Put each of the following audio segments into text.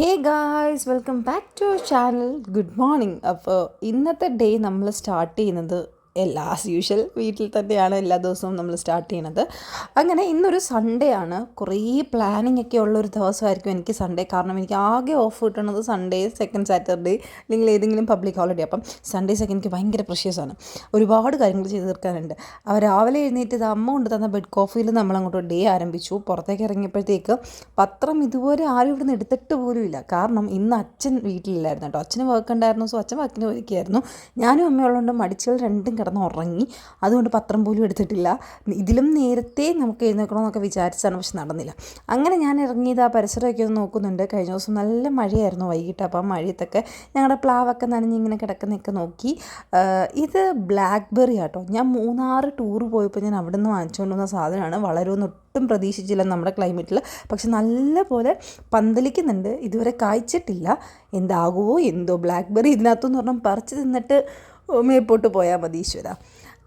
Hey guys welcome back to channel. Good morning. അപ്പോൾ ഇന്നത്തെ day നമ്മൾ സ്റ്റാർട്ട് ചെയ്യുന്നത് എല്ലാ ആസ് യൂഷ്വൽ വീട്ടിൽ തന്നെയാണ് എല്ലാ ദിവസവും നമ്മൾ സ്റ്റാർട്ട് ചെയ്യണത്. അങ്ങനെ ഇന്നൊരു സൺഡേ ആണ്. കുറേ പ്ലാനിങ് ഒക്കെ ഉള്ളൊരു ദിവസമായിരിക്കും എനിക്ക് സൺഡേ കാരണം എനിക്ക് ആകെ ഓഫ് കിട്ടുന്നത് സൺഡേ സെക്കൻഡ് സാറ്റർഡേ അല്ലെങ്കിൽ ഏതെങ്കിലും പബ്ലിക് ഹോളിഡേ അപ്പം സൺഡേ സെക്കൻഡ് എനിക്ക് ഭയങ്കര പ്രഷ്യസാണ് ഒരുപാട് കാര്യങ്ങൾ ചെയ്ത് തീർക്കാനുണ്ട്. അവർ രാവിലെ എഴുന്നേറ്റ് അമ്മ കൊണ്ട് തന്ന ബെഡ് കോഫിയിൽ നമ്മൾ അങ്ങോട്ട് ഡേ ആരംഭിച്ചു. പുറത്തേക്ക് ഇറങ്ങിയപ്പോഴത്തേക്ക് പത്രം ഇതുപോലെ ആരും ഇവിടുന്ന് എടുത്തിട്ട് പോലും ഇല്ല. കാരണം ഇന്ന് അച്ഛൻ വീട്ടിലില്ലായിരുന്നു കേട്ടോ. അച്ഛന് വർക്ക് ഉണ്ടായിരുന്നു. സോ അച്ഛൻ വർക്കിന് പോയിരിക്കുകയായിരുന്നു. ഞാനും അമ്മയുള്ളതുകൊണ്ട് മടിച്ചുകൾ രണ്ടും ഉറങ്ങി അതുകൊണ്ട് പത്രം പോലും എടുത്തിട്ടില്ല. ഇതിലും നേരത്തെ നമുക്ക് എഴുന്നേക്കണമെന്നൊക്കെ വിചാരിച്ചാണ് പക്ഷെ നടന്നില്ല. അങ്ങനെ ഞാൻ ഇറങ്ങിയത് ആ പരിസരമൊക്കെ ഒന്ന് നോക്കുന്നുണ്ട്. കഴിഞ്ഞ ദിവസം നല്ല മഴയായിരുന്നു വൈകിട്ട്. അപ്പോൾ ആ മഴയത്തൊക്കെ ഞങ്ങളുടെ പ്ലാവൊക്കെ നനഞ്ഞിങ്ങനെ കിടക്കുന്നൊക്കെ നോക്കി. ഇത് ബ്ലാക്ക് ബെറി ആട്ടോ. ഞാൻ മൂന്നാറ് ടൂർ പോയപ്പോൾ ഞാൻ അവിടെ നിന്ന് വാങ്ങിച്ചുകൊണ്ട് വന്ന സാധനമാണ്. വളരുമെന്ന് ഒട്ടും പ്രതീക്ഷിച്ചില്ല നമ്മുടെ ക്ലൈമറ്റിൽ പക്ഷെ നല്ല പോലെ പന്തലിക്കുന്നുണ്ട്. ഇതുവരെ കായ്ച്ചിട്ടില്ല. എന്താകുമോ എന്തോ ബ്ലാക്ക് ബെറി ഇതിനകത്തുനിന്ന് പറഞ്ഞാൽ പറിച്ച് തിന്നിട്ട് മേപ്പോട്ട് പോയാൽ മതി ഈശ്വര.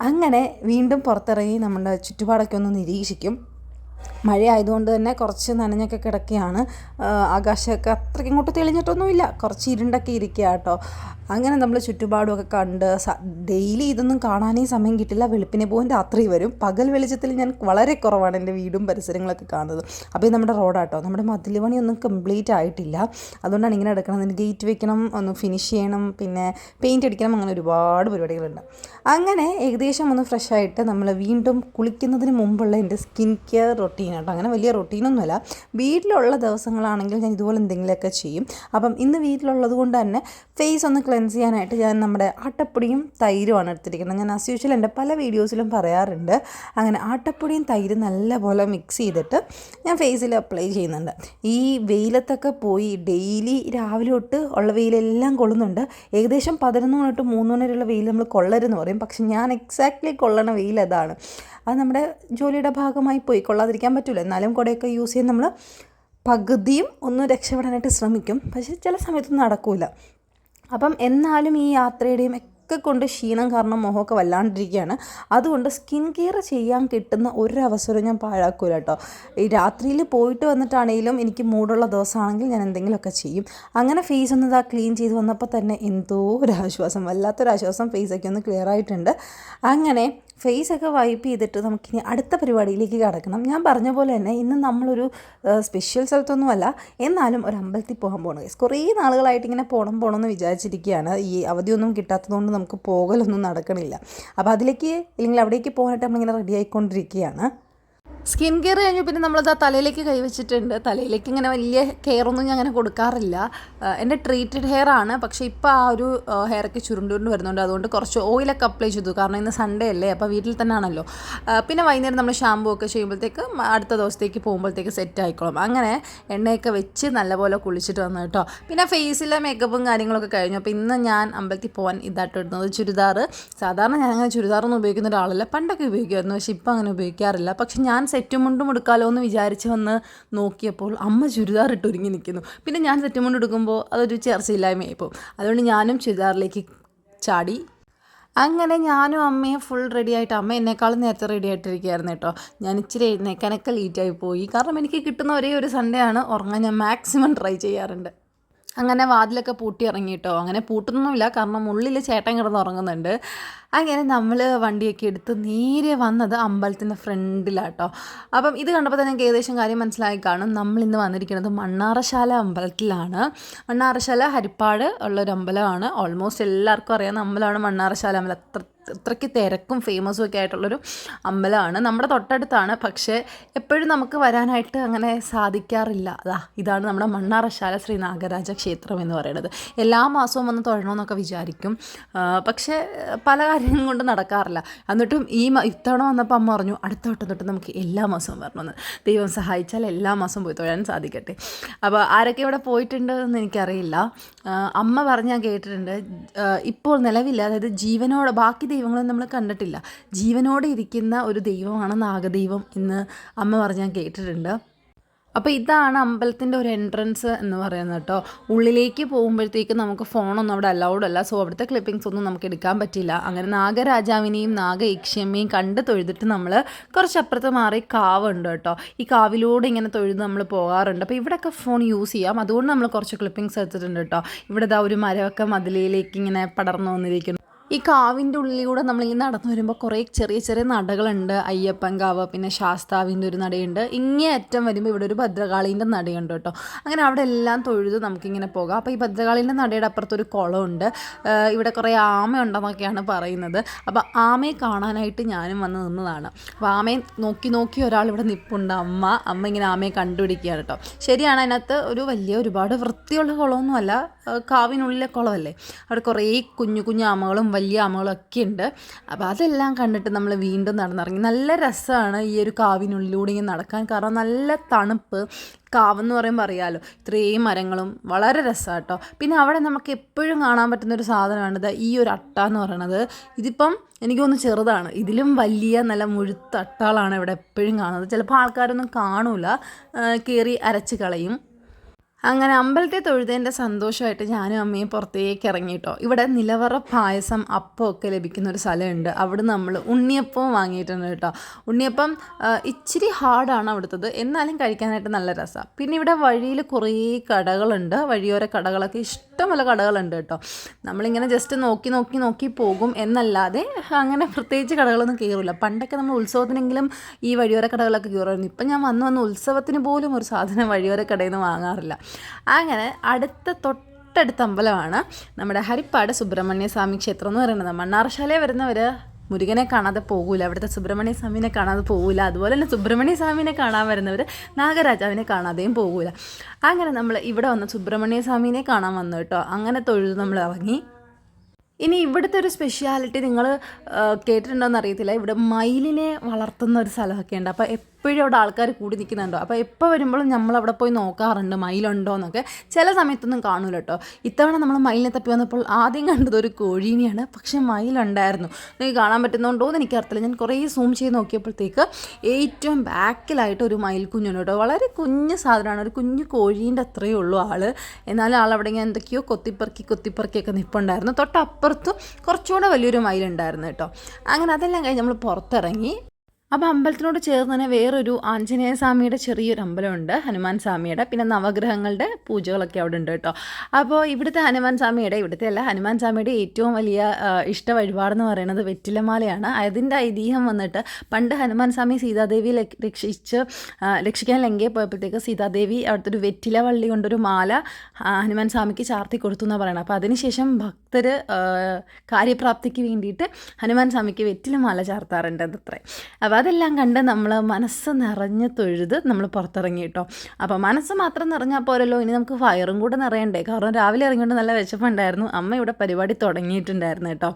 അങ്ങനെ വീണ്ടും പുറത്തിറങ്ങി നമ്മുടെ ചുറ്റുപാടൊക്കെ ഒന്ന് നിരീക്ഷിക്കും. മഴ ആയതുകൊണ്ട് തന്നെ കുറച്ച് നനഞ്ഞൊക്കെ കിടക്കുകയാണ്. ആകാശമൊക്കെ അത്രയ്ക്ക് ഇങ്ങോട്ട് തെളിഞ്ഞിട്ടൊന്നുമില്ല. കുറച്ച് ഇരുണ്ടൊക്കെ ഇരിക്കുക കേട്ടോ. അങ്ങനെ നമ്മൾ ചുറ്റുപാടുമൊക്കെ കണ്ട് ഡെയിലി ഇതൊന്നും കാണാനേ സമയം കിട്ടില്ല. വെളുപ്പിനെ പോകും രാത്രി വരും. പകൽ വെളിച്ചത്തിൽ ഞാൻ വളരെ കുറവാണ് എന്റെ വീടും പരിസരങ്ങളൊക്കെ കാണുന്നത്. അപ്പോൾ ഇത് നമ്മുടെ റോഡാട്ടോ നമ്മുടെ മതിൽ പണിയൊന്നും കംപ്ലീറ്റ് ആയിട്ടില്ല. അതുകൊണ്ടാണ് ഇങ്ങനെ എടുക്കണം അതിന് ഗേറ്റ് വെക്കണം ഒന്ന് ഫിനിഷ് ചെയ്യണം പിന്നെ പെയിന്റ് അടിക്കണം അങ്ങനെ ഒരുപാട് പരിപാടികളുണ്ട്. അങ്ങനെ ഏകദേശം ഒന്ന് ഫ്രഷ് ആയിട്ട് നമ്മൾ വീണ്ടും കുളിക്കുന്നതിന് മുമ്പുള്ള എന്റെ സ്കിൻ കെയർ റൊട്ടീൻ കേട്ടോ അങ്ങനെ വലിയ റൊട്ടീനൊന്നുമല്ല വീട്ടിലുള്ള ദിവസങ്ങളാണെങ്കിൽ ഞാൻ ഇതുപോലെ എന്തെങ്കിലുമൊക്കെ ചെയ്യും. അപ്പം ഇന്ന് വീട്ടിലുള്ളത് കൊണ്ട് തന്നെ ഫേസ് ഒന്ന് ക്ലെൻസ് ചെയ്യാനായിട്ട് ഞാൻ നമ്മുടെ ആട്ടപ്പൊടിയും തൈരുമാണ് എടുത്തിരിക്കുന്നത്. ഞാൻ ആസ് യൂഷ്വൽ എന്റെ പല വീഡിയോസിലും പറയാറുണ്ട്. അങ്ങനെ ആട്ടപ്പൊടിയും തൈരും നല്ലപോലെ മിക്സ് ചെയ്തിട്ട് ഞാൻ ഫേസിൽ അപ്ലൈ ചെയ്യുന്നുണ്ട്. ഈ വെയിലത്തൊക്കെ പോയി ഡെയിലി രാവിലെ തൊട്ട് ഉള്ള വെയിലെല്ലാം കൊള്ളുന്നുണ്ട്. ഏകദേശം പതിനൊന്ന് മണി തൊട്ട് മൂന്ന് മണി വരെയുള്ള വെയിൽ നമ്മൾ കൊള്ളരുതെന്ന് പറയും. പക്ഷെ ഞാൻ എക്സാക്ട്ലി കൊള്ളണ വെയിൽ അതാണ്. അത് നമ്മുടെ ജോലിയുടെ ഭാഗമായി പോയി കൊള്ളാതിരിക്കാൻ പറ്റില്ല എന്നാലും കുടയൊക്കെ യൂസ് ചെയ്ത് നമ്മൾ പകുതിയും ഒന്ന് രക്ഷപ്പെടാനായിട്ട് ശ്രമിക്കും. പക്ഷേ ചില സമയത്തൊന്നും നടക്കില്ല അപ്പം എന്നാലും ഈ യാത്രയുടെയും ഒക്കെ കൊണ്ട് ക്ഷീണം കാരണം മുഖമൊക്കെ വല്ലാണ്ടിരിക്കുകയാണ്. അതുകൊണ്ട് സ്കിൻ കെയർ ചെയ്യാൻ കിട്ടുന്ന ഒരു അവസരവും ഞാൻ പാഴാക്കൂല കേട്ടോ. ഈ രാത്രിയിൽ പോയിട്ട് വന്നിട്ടാണെങ്കിലും എനിക്ക് മൂടുള്ള ദിവസമാണെങ്കിൽ ഞാൻ എന്തെങ്കിലുമൊക്കെ ചെയ്യും. അങ്ങനെ ഫേസ് ഒന്ന് ഇതാ ക്ലീൻ ചെയ്ത് വന്നപ്പോൾ തന്നെ എന്തോ ഒരു ആശ്വാസം വല്ലാത്തൊരാശ്വാസം ഫേസൊക്കെ ഒന്ന് ക്ലിയർ ആയിട്ടുണ്ട്. അങ്ങനെ ഫേസൊക്കെ വൈപ്പ് ചെയ്തിട്ട് നമുക്കിനി അടുത്ത പരിപാടിയിലേക്ക് കടക്കണം. ഞാൻ പറഞ്ഞ പോലെ തന്നെ ഇന്ന് നമ്മളൊരു സ്പെഷ്യൽ സ്ഥലത്തൊന്നുമല്ല എന്നാലും ഒരു അമ്പലത്തിൽ പോകാൻ പോകണം. കുറേ നാളുകളായിട്ട് ഇങ്ങനെ പോകണം പോകണം എന്ന് വിചാരിച്ചിരിക്കുകയാണ്. ഈ അവധിയൊന്നും കിട്ടാത്തതുകൊണ്ട് നമുക്ക് പോകലൊന്നും നടക്കണില്ല. അപ്പോൾ അതിലേക്ക് ഇല്ലെങ്കിൽ അവിടേക്ക് പോകാനായിട്ട് നമ്മളിങ്ങനെ റെഡി ആയിക്കൊണ്ടിരിക്കുകയാണ്. സ്കിൻ കെയർ കഴിഞ്ഞു പിന്നെ നമ്മളത് ആ തലയിലേക്ക് കൈവച്ചിട്ടുണ്ട്. തലയിലേക്ക് ഇങ്ങനെ വലിയ കെയർ ഒന്നും ഞാൻ അങ്ങനെ കൊടുക്കാറില്ല. എന്റെ ട്രീറ്റഡ് ഹെയർ ആണ്. പക്ഷേ ഇപ്പോൾ ആ ഒരു ഹെയറൊക്കെ ചുരുണ്ടുകൊണ്ട് വരുന്നുണ്ട്. അതുകൊണ്ട് കുറച്ച് ഓയിലൊക്കെ അപ്ലൈ ചെയ്തു. കാരണം ഇന്ന് സൺഡേ അല്ലേ? അപ്പോൾ വീട്ടിൽ തന്നെ ആണല്ലോ പിന്നെ വൈകുന്നേരം നമ്മൾ ഷാമ്പൂ ഒക്കെ ചെയ്യുമ്പോഴത്തേക്ക് അടുത്ത ദിവസത്തേക്ക് പോകുമ്പോഴത്തേക്ക് സെറ്റ് ആയിക്കോളും. അങ്ങനെ എണ്ണയൊക്കെ വെച്ച് നല്ലപോലെ കുളിച്ചിട്ട് വന്നു കേട്ടോ. പിന്നെ ഫേസിലെ മേക്കപ്പും കാര്യങ്ങളൊക്കെ കഴിഞ്ഞു. അപ്പോൾ ഇന്ന് ഞാൻ അമ്പലത്തിൽ പോകാൻ ഇതായിട്ട് ഇടുന്നത്. ചുരിദാർ സാധാരണ ഞാൻ അങ്ങനെ ചുരിദാറൊന്നും ഉപയോഗിക്കുന്ന ഒരാളല്ല. പണ്ടൊക്കെ ഉപയോഗിക്കുമായിരുന്നു. പക്ഷേ ഇപ്പം അങ്ങനെ ഉപയോഗിക്കാറില്ല. പക്ഷെ ഞാൻ സെറ്റും മുണ്ടും എടുക്കാമല്ലോ എന്ന് വിചാരിച്ച് വന്ന് നോക്കിയപ്പോൾ അമ്മ ചുരിദാർ ഇട്ട് ഒരുങ്ങി നിൽക്കുന്നു. പിന്നെ ഞാൻ സെറ്റും മുണ്ട് എടുക്കുമ്പോൾ അതൊരു ചേർച്ചയില്ലായ്മയായി പോകും അതുകൊണ്ട് ഞാനും ചുരിദാറിലേക്ക് ചാടി. അങ്ങനെ ഞാനും അമ്മയും ഫുൾ റെഡി ആയിട്ട് അമ്മ എന്നെക്കാളും നേരത്തെ റെഡി ആയിട്ടിരിക്കുകയായിരുന്നു കേട്ടോ. ഞാൻ ഇച്ചിരി എഴുന്നേക്കാനൊക്കെ ലേറ്റായി പോയി. കാരണം എനിക്ക് കിട്ടുന്ന ഒരേ ഒരു സൺഡേ ആണ് ഉറങ്ങാൻ ഞാൻ മാക്സിമം ട്രൈ ചെയ്യാറുണ്ട്. അങ്ങനെ വാതിലൊക്കെ പൂട്ടി ഇറങ്ങി കേട്ടോ അങ്ങനെ പൂട്ടുന്നൊന്നുമില്ല. കാരണം ഉള്ളിൽ ചേട്ടൻ കിടന്ന് ഉറങ്ങുന്നുണ്ട്. അങ്ങനെ നമ്മൾ വണ്ടിയൊക്കെ എടുത്ത് നേരെ വന്നത് അമ്പലത്തിന്റെ ഫ്രണ്ടിലാട്ടോ. അപ്പം ഇത് കണ്ടപ്പോൾ തന്നെ ഏകദേശം കാര്യം മനസ്സിലായി. കാണും നമ്മൾ ഇന്ന് വന്നിരിക്കുന്നത് മണ്ണാറശാല അമ്പലത്തിലാണ്. മണ്ണാറശാല ഹരിപ്പാട് ഉള്ളൊരു അമ്പലമാണ്. ഓൾമോസ്റ്റ് എല്ലാവർക്കും അറിയാവുന്ന അമ്പലമാണ് മണ്ണാറശാല അമ്പലം. അത്ര അത്രയ്ക്ക് തിരക്കും ഫേമസും ഒക്കെ ആയിട്ടുള്ളൊരു അമ്പലമാണ്. നമ്മുടെ തൊട്ടടുത്താണ്. പക്ഷേ എപ്പോഴും നമുക്ക് വരാനായിട്ട് അങ്ങനെ സാധിക്കാറില്ല. അതാ ഇതാണ് നമ്മുടെ മണ്ണാറശാല ശ്രീ നാഗരാജ ക്ഷേത്രം എന്ന് പറയുന്നത്. എല്ലാ മാസവും വന്ന് തൊഴണമെന്നൊക്കെ വിചാരിക്കും. പക്ഷേ പല കാര്യങ്ങളും കൊണ്ട് നടക്കാറില്ല. എന്നിട്ടും ഈ ഇത്തവണ വന്നപ്പോൾ അമ്മ പറഞ്ഞു അടുത്ത വട്ടം തൊട്ട് നമുക്ക് എല്ലാ മാസവും വരണമെന്ന്. ദൈവം സഹായിച്ചാൽ എല്ലാ മാസവും പോയി തൊഴാൻ സാധിക്കട്ടെ. അപ്പോൾ ആരൊക്കെ ഇവിടെ പോയിട്ടുണ്ട് എന്ന് എനിക്കറിയില്ല അമ്മ പറഞ്ഞ് ഞാൻ കേട്ടിട്ടുണ്ട് ഇപ്പോൾ നിലവിൽ അതായത് ജീവനോടെ ബാക്കി ദൈവങ്ങളൊന്നും നമ്മൾ കണ്ടിട്ടില്ല. ജീവനോടെ ഇരിക്കുന്ന ഒരു ദൈവമാണ് നാഗദൈവം എന്ന് അമ്മ പറഞ്ഞ് ഞാൻ കേട്ടിട്ടുണ്ട്. അപ്പോൾ ഇതാണ് അമ്പലത്തിന്റെ ഒരു എൻട്രൻസ് എന്ന് പറയുന്നത് കേട്ടോ. ഉള്ളിലേക്ക് പോകുമ്പോഴത്തേക്ക് നമുക്ക് ഫോണൊന്നും അവിടെ അലൗഡ് അല്ല. സോ അവിടുത്തെ ക്ലിപ്പിംഗ്സ് ഒന്നും നമുക്ക് എടുക്കാൻ പറ്റില്ല. അങ്ങനെ നാഗരാജാവിനെയും നാഗ യക്ഷ്യമ്മയും കണ്ട് തൊഴുതിട്ട് നമ്മൾ കുറച്ചപ്പുറത്ത് മാറി കാവുണ്ട് കേട്ടോ. ഈ കാവിലൂടെ ഇങ്ങനെ തൊഴുത് നമ്മൾ പോകാറുണ്ട്. അപ്പോൾ ഇവിടെയൊക്കെ ഫോൺ യൂസ് ചെയ്യാം. അതുകൊണ്ട് നമ്മൾ കുറച്ച് ക്ലിപ്പിംഗ്സ് എടുത്തിട്ടുണ്ട് കേട്ടോ. ഇവിടെ ദാ ഒരു മരമൊക്കെ മതിലയിലേക്ക് ഇങ്ങനെ പടർന്നു വന്നിരിക്കുന്നു. ഈ കാവിന്റെ ഉള്ളിലൂടെ നമ്മളിങ്ങനെ നടന്നു വരുമ്പോൾ കുറേ ചെറിയ ചെറിയ നടകളുണ്ട്. അയ്യപ്പൻ കാവ് പിന്നെ ശാസ്താവിന്റെ ഒരു നടയുണ്ട്. ഇങ്ങേ അറ്റം വരുമ്പോൾ ഇവിടെ ഒരു ഭദ്രകാളീന്റെ നടയുണ്ട് കേട്ടോ. അങ്ങനെ അവിടെ എല്ലാം തൊഴുത് നമുക്കിങ്ങനെ പോകാം. അപ്പോൾ ഈ ഭദ്രകാളീന്റെ നടയുടെ അപ്പുറത്തൊരു കുളമുണ്ട്. ഇവിടെ കുറേ ആമയുണ്ടെന്നൊക്കെയാണ് പറയുന്നത്. അപ്പോൾ ആമയെ കാണാനായിട്ട് ഞാനും വന്ന് നിന്നതാണ്. അപ്പോൾ ആമയെ നോക്കി നോക്കി ഒരാൾ ഇവിടെ നിൽപ്പുണ്ട് അമ്മ അമ്മ ഇങ്ങനെ ആമയെ കണ്ടുപിടിക്കുകയാണ് കേട്ടോ. ശരിയാണ് അതിനകത്ത് ഒരു വലിയ ഒരുപാട് വൃത്തിയുള്ള കുളമൊന്നുമല്ല. കാവിനുള്ളിലെ കുളമല്ലേ? അവിടെ കുറേ കുഞ്ഞു കുഞ്ഞു ആമകളും വലിയ അമകളൊക്കെ ഉണ്ട്. അപ്പോൾ അതെല്ലാം കണ്ടിട്ട് നമ്മൾ വീണ്ടും നടന്നിറങ്ങി. നല്ല രസമാണ് ഈ ഒരു കാവിനുള്ളിലൂടെ ഇങ്ങനെ നടക്കാൻ. കാരണം നല്ല തണുപ്പ്. കാവെന്ന് പറയുമ്പോൾ അറിയാമല്ലോ ഇത്രയും മരങ്ങളും. വളരെ രസമാണ് കേട്ടോ പിന്നെ അവിടെ നമുക്ക് എപ്പോഴും കാണാൻ പറ്റുന്ന ഒരു സാധനമാണ് ഇത് ഈ ഒരു അട്ട എന്ന് പറയണത്. ഇതിപ്പം എനിക്ക് തോന്നുന്നു ചെറുതാണ്. ഇതിലും വലിയ നല്ല മുഴുത്ത അട്ടകളാണ് ഇവിടെ എപ്പോഴും കാണുന്നത്. ചിലപ്പോൾ ആൾക്കാരൊന്നും കാണൂല. കയറി അരച്ച് കളയും. അങ്ങനെ അമ്പലത്തെ തൊഴുതേന്റെ സന്തോഷമായിട്ട് ഞാനും അമ്മയും പുറത്തേക്ക് ഇറങ്ങിയിട്ടോ. ഇവിടെ നിലവറ പായസം അപ്പം ഒക്കെ ലഭിക്കുന്ന ഒരു സ്ഥലമുണ്ട്. അവിടെ നമ്മൾ ഉണ്ണിയപ്പവും വാങ്ങിയിട്ടുണ്ട് കേട്ടോ. ഉണ്ണിയപ്പം ഇച്ചിരി ഹാർഡാണ് അവിടുത്തത്. എന്നാലും കഴിക്കാനായിട്ട് നല്ല രസമാണ് പിന്നെ ഇവിടെ വഴിയിൽ കുറേ കടകളുണ്ട്. വഴിയോര കടകളൊക്കെ ഇഷ്ടംപോലെ കടകളുണ്ട് കേട്ടോ. നമ്മളിങ്ങനെ ജസ്റ്റ് നോക്കി നോക്കി നോക്കി പോകും. എന്നല്ലാതെ അങ്ങനെ പ്രത്യേകിച്ച് കടകളൊന്നും കയറില്ല പണ്ടൊക്കെ നമ്മൾ ഉത്സവത്തിനെങ്കിലും ഈ വഴിയോര കടകളൊക്കെ കയറുമായിരുന്നു. ഇപ്പം ഞാൻ വന്ന് വന്ന് ഉത്സവത്തിന് പോലും ഒരു സാധനം വഴിയോര കടയിൽ നിന്ന് വാങ്ങാറില്ല. അങ്ങനെ അടുത്ത തൊട്ടടുത്ത അമ്പലമാണ് നമ്മുടെ ഹരിപ്പാട് സുബ്രഹ്മണ്യ സ്വാമി ക്ഷേത്രം എന്ന് പറയുന്നത്. മണ്ണാർശാലയിൽ വരുന്നവർ മുരുകനെ കാണാതെ പോകൂല. അവിടുത്തെ സുബ്രഹ്മണ്യ സ്വാമിനെ കാണാതെ പോകൂല. അതുപോലെ തന്നെ സുബ്രഹ്മണ്യ സ്വാമിനെ കാണാൻ വരുന്നവർ നാഗരാജാവിനെ കാണാതെയും പോകൂല. അങ്ങനെ നമ്മൾ ഇവിടെ വന്ന് സുബ്രഹ്മണ്യ സ്വാമിനെ കാണാൻ വന്നു കേട്ടോ. അങ്ങനെ തൊഴുത് നമ്മൾ ഇറങ്ങി. ഇനി ഇവിടുത്തെ ഒരു സ്പെഷ്യാലിറ്റി നിങ്ങൾ കേട്ടിട്ടുണ്ടോയെന്ന് അറിയത്തില്ല. ഇവിടെ മയിലിനെ വളർത്തുന്ന ഒരു സ്ഥലമൊക്കെ ഉണ്ട്. അപ്പോൾ എപ്പോഴും അവിടെ ആൾക്കാർ കൂടി നിൽക്കുന്നുണ്ടോ? അപ്പോൾ എപ്പോൾ വരുമ്പോഴും നമ്മൾ അവിടെ പോയി നോക്കാറുണ്ട് മയിലുണ്ടോ എന്നൊക്കെ? ചില സമയത്തൊന്നും കാണൂല കേട്ടോ. ഇത്തവണ നമ്മൾ മയിലിനെ തപ്പി വന്നപ്പോൾ ആദ്യം കണ്ടത് ഒരു കോഴീനെയാണ്. പക്ഷേ മയിലുണ്ടായിരുന്നു. നിങ്ങൾക്ക് കാണാൻ പറ്റുന്നുണ്ടോ എന്ന് എനിക്കറിയത്തില്ല. ഞാൻ കുറേ സൂം ചെയ്ത് നോക്കിയപ്പോഴത്തേക്ക് ഏറ്റവും ബാക്കിലായിട്ട് ഒരു മയിൽ കുഞ്ഞുണ്ട് കേട്ടോ. വളരെ കുഞ്ഞു സാധനമാണ്. ഒരു കുഞ്ഞു കോഴീന്റെ അത്രയേ ഉള്ളൂ ആൾ എന്നാലും ആൾ അവിടെ ഇങ്ങനെ എന്തൊക്കെയോ കൊത്തിപ്പറക്കി കൊത്തിപ്പറക്കിയൊക്കെ നിൽപ്പുണ്ടായിരുന്നു തൊട്ടപ്പുറത്തും കുറച്ചുകൂടെ വലിയൊരു മയിലുണ്ടായിരുന്നു കേട്ടോ. അങ്ങനെ അതെല്ലാം കഴിഞ്ഞ് നമ്മൾ പുറത്തിറങ്ങി. അപ്പോൾ അമ്പലത്തിനോട് ചേർന്ന് തന്നെ വേറൊരു ആഞ്ജനേയ സ്വാമിയുടെ ചെറിയൊരു അമ്പലമുണ്ട് ഹനുമാൻ സ്വാമിയുടെ പിന്നെ നവഗ്രഹങ്ങളുടെ പൂജകളൊക്കെ അവിടെ ഉണ്ട് കേട്ടോ. അപ്പോൾ ഇവിടുത്തെ ഹനുമാൻ സ്വാമിയുടെ ഇവിടുത്തെ അല്ല ഹനുമാൻ സ്വാമിയുടെ ഏറ്റവും വലിയ ഇഷ്ട വഴിപാടെന്ന് പറയുന്നത് വെറ്റിലമാലയാണ്. അതിന്റെ ഐതിഹ്യം വന്നിട്ട് പണ്ട് ഹനുമാൻ സ്വാമി സീതാദേവി രക്ഷിച്ച് രക്ഷിക്കാൻ ലങ്കയെ പോയപ്പോഴത്തേക്ക് സീതാദേവി അവിടുത്തെ ഒരു വെറ്റില വള്ളി കൊണ്ടൊരു മാല ഹനുമാൻ സ്വാമിക്ക് ചാർത്തി കൊടുത്തു എന്നാണ് പറയുന്നത് അപ്പോൾ അതിനുശേഷം ഭക്തർ കാര്യപ്രാപ്തിക്ക് വേണ്ടിയിട്ട് ഹനുമാൻ സ്വാമിക്ക് വെറ്റില മാല ചാർത്താറുണ്ട് അതത്രേ അപ്പോൾ അതെല്ലാം കണ്ട് നമ്മൾ മനസ്സ് നിറഞ്ഞ് തൊഴുത് നമ്മൾ പുറത്തിറങ്ങി കേട്ടോ. അപ്പോൾ മനസ്സ് മാത്രം നിറഞ്ഞാൽ പോരല്ലോ ഇനി നമുക്ക് ഫയറും കൂടെ നിറയണ്ടേ? കാരണം രാവിലെ ഇറങ്ങിയിട്ട് നല്ല വിശപ്പുണ്ടായിരുന്നു. അമ്മ ഇവിടെ പരിപാടി തുടങ്ങിയിട്ടുണ്ടായിരുന്നു കേട്ടോ.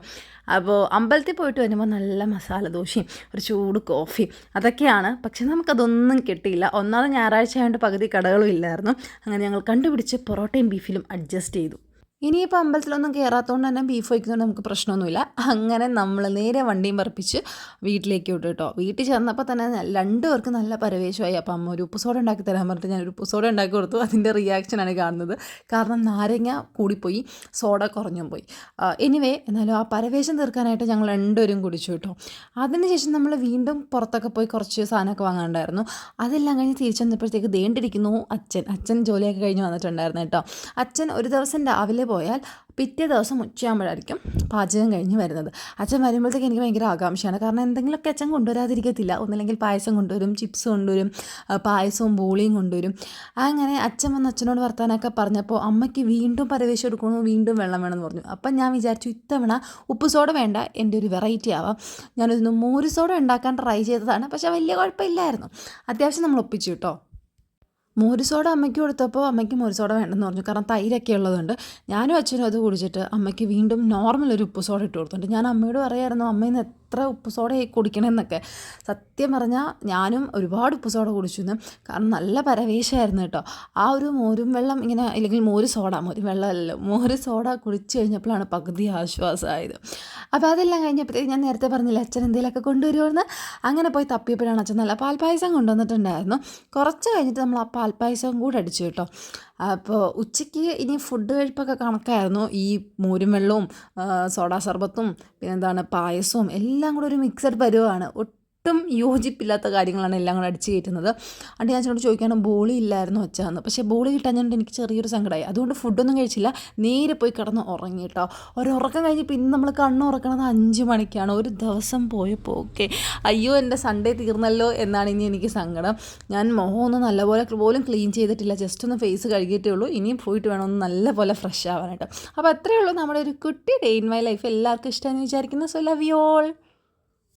അപ്പോൾ അമ്പലത്തിൽ പോയിട്ട് വരുമ്പോൾ നല്ല മസാല ദോശയും ഒരു ചൂട് കോഫി അതൊക്കെയാണ്. പക്ഷേ നമുക്കതൊന്നും കിട്ടിയില്ല. ഒന്നാമത് ഞായറാഴ്ച ആയതുകൊണ്ട് പകുതി കടകളും ഇല്ലായിരുന്നു. അങ്ങനെ ഞങ്ങൾ കണ്ടുപിടിച്ച് പൊറോട്ടയും ബീഫിലും അഡ്ജസ്റ്റ് ചെയ്തു. ഇനിയിപ്പോൾ അമ്പലത്തിലൊന്നും കയറാത്തതുകൊണ്ട് തന്നെ ബീഫ് വയ്ക്കുന്നതുകൊണ്ട് നമുക്ക് പ്രശ്നമൊന്നുമില്ല. അങ്ങനെ നമ്മൾ നേരെ വണ്ടിയും പറപ്പിച്ച് വീട്ടിലേക്ക് വിട്ടു കേട്ടോ. വീട്ടിൽ ചെന്നപ്പോൾ തന്നെ രണ്ടു പേർക്ക് നല്ല പരവേശമായി. അപ്പം അമ്മ ഒരു ഉപ്പുസോഡ ഉണ്ടാക്കി തരാൻ പറഞ്ഞിട്ട് ഞാൻ ഒരു ഉപ്പുസോഡ ഉണ്ടാക്കി കൊടുത്തു. അതിന്റെ റിയാക്ഷനാണ് കാണുന്നത്. കാരണം നാരങ്ങ കൂടിപ്പോയി സോഡ കുറഞ്ഞും പോയി. എനിവേ എന്നാലും ആ പരവേശം തീർക്കാനായിട്ട് ഞങ്ങൾ രണ്ടുപേരും കുടിച്ചു കേട്ടോ. അതിനുശേഷം നമ്മൾ വീണ്ടും പുറത്തൊക്കെ പോയി കുറച്ച് സാധനമൊക്കെ വാങ്ങാനുണ്ടായിരുന്നു. അതെല്ലാം കഴിഞ്ഞ് തിരിച്ചു വന്നപ്പോഴത്തേക്ക് ദേണ്ടിരിക്കുന്നു അച്ഛൻ. അച്ഛൻ ജോലിയൊക്കെ കഴിഞ്ഞ് വന്നിട്ടുണ്ടായിരുന്നു കേട്ടോ. അച്ഛൻ ഒരു ദിവസം രാവിലെ പോയാൽ പിറ്റേ ദിവസം ഉച്ചയാകുമ്പോഴായിരിക്കും പാചകം കഴിഞ്ഞ് വരുന്നത്. അച്ഛൻ വരുമ്പോഴത്തേക്ക് എനിക്ക് ഭയങ്കര ആകാംക്ഷയാണ്. കാരണം എന്തെങ്കിലുമൊക്കെ അച്ഛൻ കൊണ്ടുവരാതിരിക്കത്തില്ല. ഒന്നില്ലെങ്കിൽ പായസം കൊണ്ടുവരും ചിപ്സ് കൊണ്ടുവരും പായസവും ബോളിയും കൊണ്ടുവരും. അങ്ങനെ അച്ഛൻ വന്ന് അച്ഛനോട് വർത്താനൊക്കെ പറഞ്ഞപ്പോൾ അമ്മയ്ക്ക് വീണ്ടും പരവേശം എടുക്കണു വീണ്ടും വെള്ളം വേണമെന്ന് പറഞ്ഞു. അപ്പം ഞാൻ വിചാരിച്ചു ഇത്തവണ ഉപ്പ് സോഡ വേണ്ട എന്റെ ഒരു വെറൈറ്റി ആവാം. ഞാനൊരു മോര് സോഡ ഉണ്ടാക്കാൻ ട്രൈ ചെയ്തതാണ്. പക്ഷേ വലിയ കുഴപ്പമില്ലായിരുന്നു. അത്യാവശ്യം നമ്മൾ ഒപ്പിച്ചു കേട്ടോ. മോര് സോഡ അമ്മയ്ക്ക് കൊടുത്തപ്പോൾ അമ്മയ്ക്ക് മോര് സോഡ വേണ്ടെന്ന് പറഞ്ഞു. കാരണം തൈരൊക്കെ ഉള്ളതുകൊണ്ട് ഞാനും അച്ഛനും അത് കുടിച്ചിട്ട് അമ്മയ്ക്ക് വീണ്ടും നോർമൽ ഒരു ഉപ്പ് സോഡ ഇട്ട് കൊടുത്തിട്ടുണ്ട്. ഞാൻ അമ്മയോട് പറയായിരുന്നു അമ്മയിൽ നിന്ന് എത്ര ഉപ്പ് സോഡ കുടിക്കണമെന്നൊക്കെ സത്യം പറഞ്ഞാൽ ഞാനും ഒരുപാട് ഉപ്പ് സോഡ കുടിച്ചു ഇന്ന് കാരണം നല്ല പരവേശമായിരുന്നു കേട്ടോ. ആ ഒരു മോരും വെള്ളം ഇങ്ങനെ അല്ലെങ്കിൽ മോര് സോഡ മോരും വെള്ളമല്ലല്ലോ മോര് സോഡ കുടിച്ച് കഴിഞ്ഞപ്പോഴാണ് പകുതി ആശ്വാസമായത് അപ്പോൾ അതെല്ലാം കഴിഞ്ഞപ്പോഴത്തേക്ക് ഞാൻ നേരത്തെ പറഞ്ഞില്ല അച്ഛൻ എന്തെങ്കിലുമൊക്കെ കൊണ്ടുവരുമെന്ന് അങ്ങനെ പോയി തപ്പിയപ്പോഴാണ് അച്ഛൻ നല്ല പാൽപ്പായസം കൊണ്ടുവന്നിട്ടുണ്ടായിരുന്നു. കുറച്ച് കഴിഞ്ഞിട്ട് നമ്മൾ ആ പാൽപ്പായസവും കൂടെ അടിച്ചു കേട്ടോ. അപ്പോൾ ഉച്ചയ്ക്ക് ഇനി ഫുഡ് കഴിപ്പൊക്കെ കണക്കായിരുന്നു. ഈ മോരും വെള്ളവും സോഡാ സർബത്തും പിന്നെന്താണ് പായസവും എല്ലാം കൂടെ ഒരു മിക്സഡ് പരുവമാണ് ഒട്ടും യോജിപ്പില്ലാത്ത കാര്യങ്ങളാണ് എല്ലാം കൂടെ അടിച്ചു കയറ്റുന്നത്. അണ്ട് ഞാൻ ചേട്ടനോട് ചോദിക്കാണ് ബോളി ഇല്ലായിരുന്നു വെച്ചാന്ന് പക്ഷേ ബോളി കിട്ടാഞ്ഞുകൊണ്ട് എനിക്ക് ചെറിയൊരു സങ്കടമായി അതുകൊണ്ട് ഫുഡൊന്നും കഴിച്ചില്ല. നേരെ പോയി കിടന്ന് ഉറങ്ങി കേട്ടോ. ഒരു ഉറക്കം കഴിഞ്ഞ് പിന്നെ നമ്മൾ കണ്ണുറക്കണത് അഞ്ച് മണിക്കാണ്. ഒരു ദിവസം പോയപ്പോൾ ഓക്കെ അയ്യോ എന്റെ സൺഡേ തീർന്നല്ലോ എന്നാണ് ഇനി എനിക്ക് സങ്കടം. ഞാൻ മുഖം ഒന്ന് നല്ലപോലെ പോലും ക്ലീൻ ചെയ്തിട്ടില്ല. ജസ്റ്റ് ഒന്ന് ഫേസ് കഴുകിയിട്ടേ ഉള്ളൂ. ഇനിയും പോയിട്ട് വേണം ഒന്ന് നല്ലപോലെ ഫ്രഷ് ആവാനായിട്ട്. അപ്പോൾ അത്രയേ ഉള്ളൂ നമ്മുടെ ഒരു കുട്ടി ഡേ ഇൻ മൈ ലൈഫ് എല്ലാവർക്കും ഇഷ്ടമെന്ന് വിചാരിക്കുന്നു. So love you all